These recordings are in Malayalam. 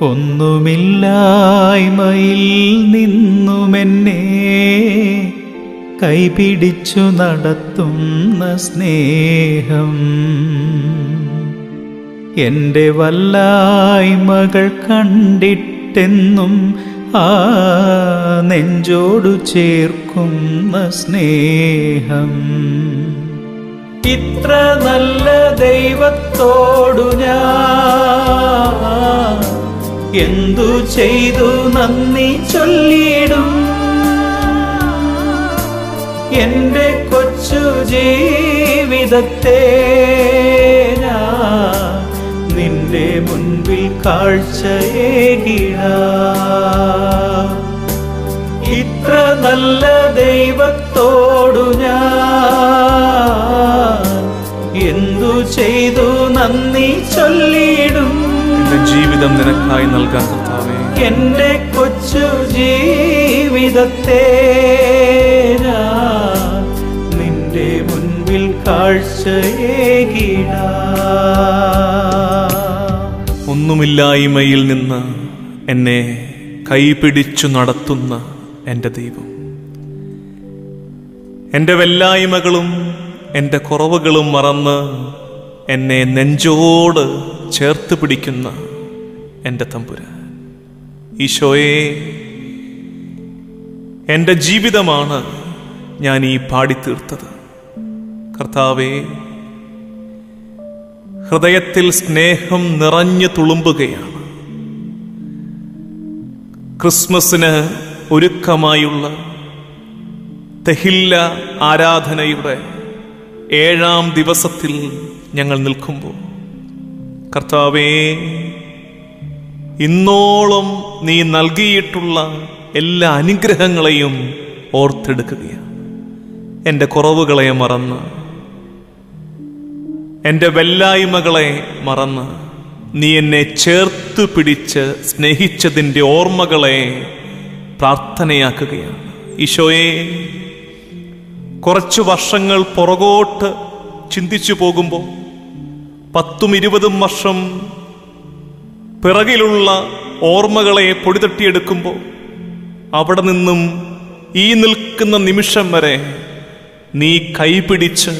ഒന്നുമില്ലായ്മയിൽ നിന്നുമെന്നെ കൈപിടിച്ചു നടത്തുന്ന സ്നേഹം. എന്റെ വല്ലായ്മകൾ കണ്ടിട്ടെന്നും ആ നെഞ്ചോടു ചേർക്കുന്ന സ്നേഹം. ഇത്ര നല്ല ദൈവത്തോടു ഞാൻ എന്തു ചെയ്തു നന്ദി ചൊല്ലിയിടും. എന്റെ കൊച്ചു ജീവിതത്തെ നിന്റെ മുൻപിൽ കാഴ്ചയേകിട. ഇത്ര നല്ല ദൈവത്തോടു ഞാൻ എന്തു ചെയ്തു നന്ദി ജീവിതം നിനക്കായി നൽകാൻ കർത്താവേ. എന്റെ കൊച്ചു ജീവിതത്തെ നിന്റെ മുൻപിൽ കാഴ്ചയേകിട. ഒന്നുമില്ലായ്മയിൽ നിന്ന് എന്നെ കൈപിടിച്ചു നടത്തുന്ന എന്റെ ദൈവം. എന്റെ വെല്ലായ്മകളും എന്റെ കുറവുകളും മറന്ന് എന്നെ നെഞ്ചോട് ചേർത്ത് പിടിക്കുന്ന എന്റെ തമ്പുരാൻ. ഈശോയെ എന്റെ ജീവിതമാണ് ഞാൻ ഈ പാടിത്തീർത്തത് കർത്താവേ ഹൃദയത്തിൽ സ്നേഹം നിറഞ്ഞു തുളുമ്പുകയാണ്. ക്രിസ്മസിന് ഒരുക്കമായുള്ള തെഹില്ല ആരാധനയുടെ ഏഴാം ദിവസത്തിൽ ഞങ്ങൾ നിൽക്കുമ്പോൾ കർത്താവേ ഇന്നോളം നീ നൽകിയിട്ടുള്ള എല്ലാ അനുഗ്രഹങ്ങളെയും ഓർത്തെടുക്കുകയാണ്. എന്റെ കുറവുകളെ മറന്ന് എന്റെ വെല്ലായ്മകളെ മറന്ന് നീ എന്നെ ചേർത്ത് പിടിച്ച് സ്നേഹിച്ചതിന്റെ ഓർമ്മകളെ പ്രാർത്ഥനയാക്കുകയാണ്. ഈശോയെ കുറച്ച് വർഷങ്ങൾ പുറകോട്ട് ചിന്തിച്ചു പോകുമ്പോൾ പത്തും ഇരുപതും വർഷം പിറകിലുള്ള ഓർമ്മകളെ പൊടിതട്ടിയെടുക്കുമ്പോൾ അവിടെ നിന്നും ഈ നിൽക്കുന്ന നിമിഷം വരെ നീ കൈപിടിച്ച്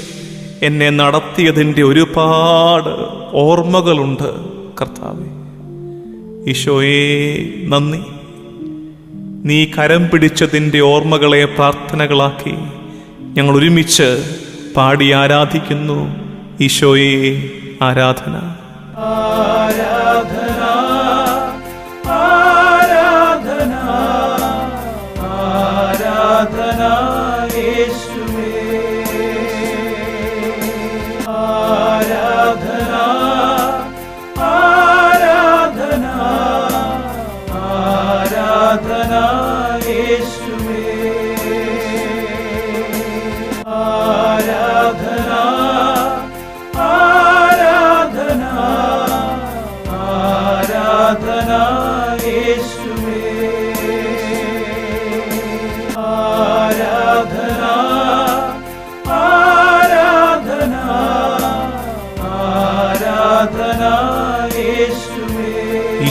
എന്നെ നടത്തിയതിന്റെ ഒരുപാട് ഓർമ്മകളുണ്ട് കർത്താവെ. ഈശോയെ നന്ദി. നീ കരം പിടിച്ചതിന്റെ ഓർമ്മകളെ പ്രാർത്ഥനകളാക്കി ഞങ്ങൾ ഒരുമിച്ച് പാടി ആരാധിക്കുന്നു. ഈശോയെ ആരാധന. ആരാധന.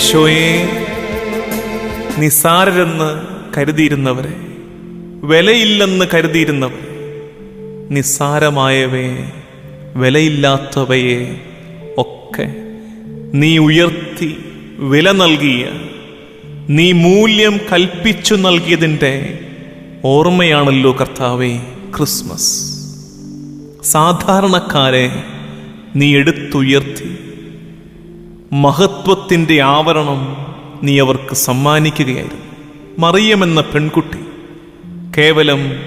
ഈശോയെ നിസാരരെന്ന് കരുതിയിരുന്നവരെ വിലയില്ലെന്ന് കരുതിയിരുന്നവർ നിസ്സാരമായവയെ വിലയില്ലാത്തവയെ ഒക്കെ നീ ഉയർത്തി വില നൽകിയ നീ മൂല്യം കൽപ്പിച്ചു നൽകിയതിന്റെ ഓർമ്മയാണല്ലോ കർത്താവെ ക്രിസ്മസ്. സാധാരണക്കാരെ നീ എടുത്തുയർത്തി മഹത്വത്തിന്റെ ആവരണം നീ അവർക്ക് സമ്മാനിക്കുകയായിരുന്നു. മറിയമെന്ന പെൺകുട്ടി കേവലം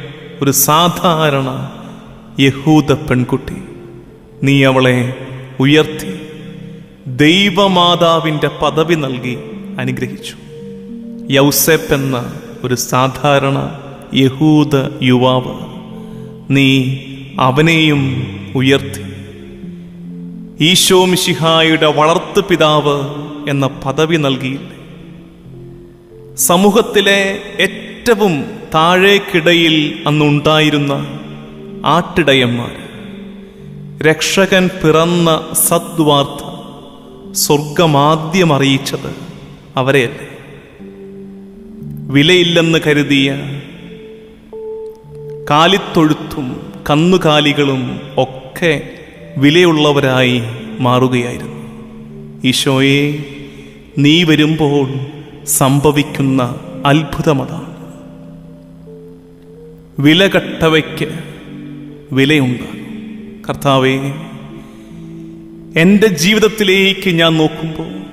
ഒരു സാധാരണ യഹൂദ പെൺകുട്ടി. നീ അവളെ ഉയർത്തി ദൈവമാതാവിന്റെ പദവി നൽകി അനുഗ്രഹിച്ചു. യൗസെപ്പ് എന്ന ഒരു സാധാരണ യഹൂദ യുവാവ് നീ അവനെയും ഉയർത്തി ഈശോ മിശിഹായുടെ വളർത്തു പിതാവ് എന്ന പദവി നൽകിയില്ലേ? സമൂഹത്തിലെ ഏറ്റവും താഴേക്കിടയിൽ അന്നുണ്ടായിരുന്ന ആട്ടിടയന്മാർ രക്ഷകൻ പിറന്ന സദ്വാർത്ത സ്വർഗമാദ്യം അറിയിച്ചത് അവരെയല്ലേ? വിലയില്ലെന്ന് കരുതിയ കാലിത്തൊഴുത്തും കന്നുകാലികളും ഒക്കെ വിലയുള്ളവരായി മാറുകയായിരുന്നു. ഈശോയെ നീ വരുമ്പോൾ സംഭവിക്കുന്ന അത്ഭുതമതാണ്. വിലകട്ടവയ്ക്ക് വിലയുണ്ടാകും. കർത്താവേ എന്റെ ജീവിതത്തിലേക്ക് ഞാൻ നോക്കുമ്പോൾ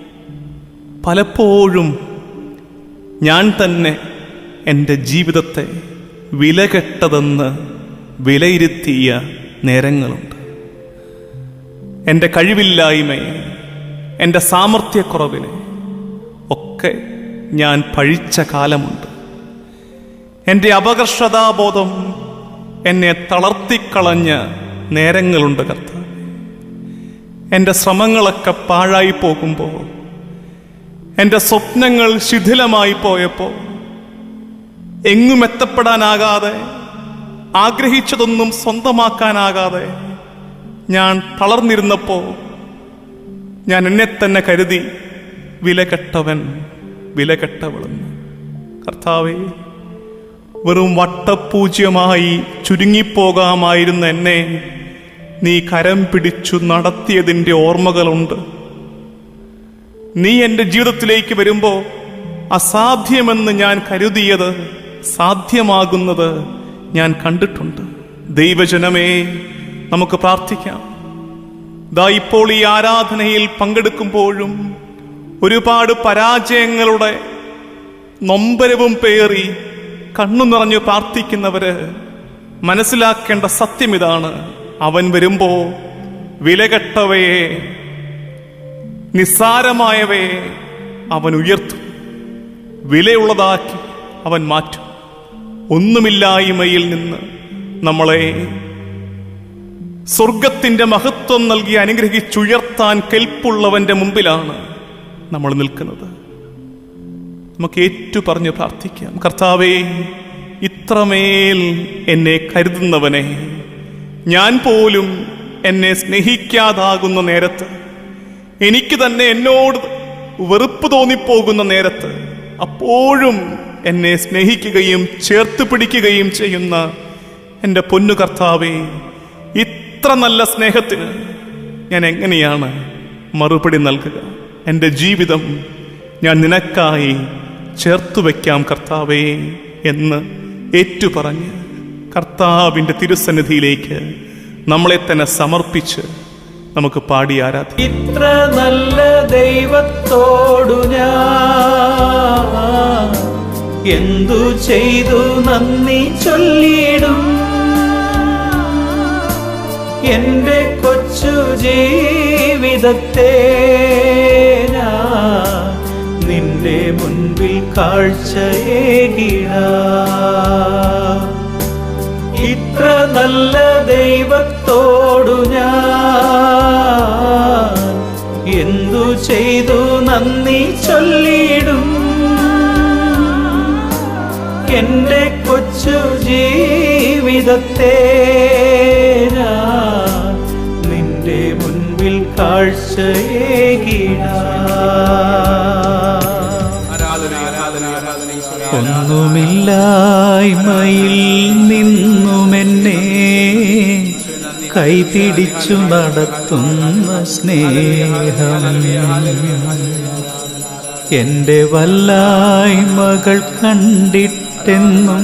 പലപ്പോഴും ഞാൻ തന്നെ എന്റെ ജീവിതത്തെ വിലകെട്ടതെന്ന് വിലയിരുത്തിയ നേരങ്ങളുണ്ട്. എന്റെ കഴിവില്ലായ്മയെ എന്റെ സാമർഥ്യക്കുറവിനെ ഒക്കെ ഞാൻ പഴിച്ച കാലമുണ്ട്. എന്റെ അപകർഷതാബോധം എന്നെ തളർത്തിക്കളഞ്ഞ നേരങ്ങളുണ്ട് കർത്താവ്. എന്റെ ശ്രമങ്ങളൊക്കെ പാഴായി പോകുമ്പോൾ എന്റെ സ്വപ്നങ്ങൾ ശിഥിലമായി പോയപ്പോൾ എങ്ങും എത്തപ്പെടാനാകാതെ ആഗ്രഹിച്ചതൊന്നും സ്വന്തമാക്കാനാകാതെ ഞാൻ തളർന്നിരുന്നപ്പോ ഞാൻ എന്നെ തന്നെ കരുതി വിലകെട്ടവൻ വിലകെട്ടവളെന്ന്. കർത്താവേ വെറും വട്ടപൂജ്യമായി ചുരുങ്ങിപ്പോകാമായിരുന്ന എന്നെ നീ കരം പിടിച്ചു നടത്തിയതിന്റെ ഓർമ്മകളുണ്ട്. നീ എന്റെ ജീവിതത്തിലേക്ക് വരുമ്പോൾ അസാധ്യമെന്ന് ഞാൻ കരുതിയത് സാധ്യമാകുന്നത് ഞാൻ കണ്ടിട്ടുണ്ട്. ദൈവജനമേ നമുക്ക് പ്രാർത്ഥിക്കാം. ദാ ഇപ്പോൾ ഈ ആരാധനയിൽ പങ്കെടുക്കുമ്പോഴും ഒരുപാട് പരാജയങ്ങളുടെ നൊമ്പരവും പേറി കണ്ണു നിറഞ്ഞു പ്രാർത്ഥിക്കുന്നവര് മനസ്സിലാക്കേണ്ട സത്യം ഇതാണ് അവൻ വരുമ്പോ വിലകെട്ടവയെ നിസ്സാരമായവയെ അവൻ ഉയർത്തും. വിലയുള്ളതാക്കി അവൻ മാറ്റും. ഒന്നുമില്ലായ്മയിൽ നിന്ന് നമ്മളെ സ്വർഗത്തിന്റെ മഹത്വം നൽകി അനുഗ്രഹിച്ചുയർത്താൻ കെൽപ്പുള്ളവന്റെ മുമ്പിലാണ് നമ്മൾ നിൽക്കുന്നത്. നമുക്ക് ഏറ്റു പറഞ്ഞ് പ്രാർത്ഥിക്കാം. കർത്താവേ ഇത്രമേൽ എന്നെ കരുതുന്നവനെ ഞാൻ പോലും എന്നെ സ്നേഹിക്കാതാകുന്ന നേരത്ത് എനിക്ക് തന്നെ എന്നോട് വെറുപ്പ് തോന്നിപ്പോകുന്ന നേരത്ത് അപ്പോഴും എന്നെ സ്നേഹിക്കുകയും ചേർത്ത് പിടിക്കുകയും ചെയ്യുന്ന എന്റെ പൊന്നു കർത്താവേ നല്ല സ്നേഹത്തിന് ഞാൻ എങ്ങനെയാണ് മറുപടി നൽകുക? എന്റെ ജീവിതം ഞാൻ നിനക്കായി ചേർത്തു വയ്ക്കാം കർത്താവേ എന്ന് ഏറ്റുപറഞ്ഞ് കർത്താവിന്റെ തിരുസന്നിധിയിലേക്ക് നമ്മളെ തന്നെ സമർപ്പിച്ച് നമുക്ക് പാടി ആരാധി ഇത്ര നല്ല ദൈവത്തോടു ഞാൻ എന്തു ചെയ്തു നന്ദി ചൊല്ലിയിടും. എന്റെ കൊച്ചു ജീവിതത്തെ നിന്റെ മുൻപിൽ കാഴ്ചയേകിട. ഇത്ര നല്ല ദൈവത്തോടു ഞാൻ എന്തു ചെയ്തു നന്ദി ചൊല്ലിടും എന്റെ കൊച്ചു ജീവിതത്തെ മുൻപിൽ കാഴ്ചയേകിടാം. ഒന്നുമില്ലായ്മയിൽ നിന്നുമെന്നെ കൈപിടിച്ചു നടത്തുന്ന സ്നേഹം. എന്റെ വല്ലായ്മകൾ കണ്ടിട്ടെന്നും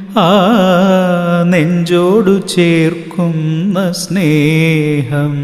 ആ നെഞ്ചോടു ചേർക്കുന്ന സ്നേഹം.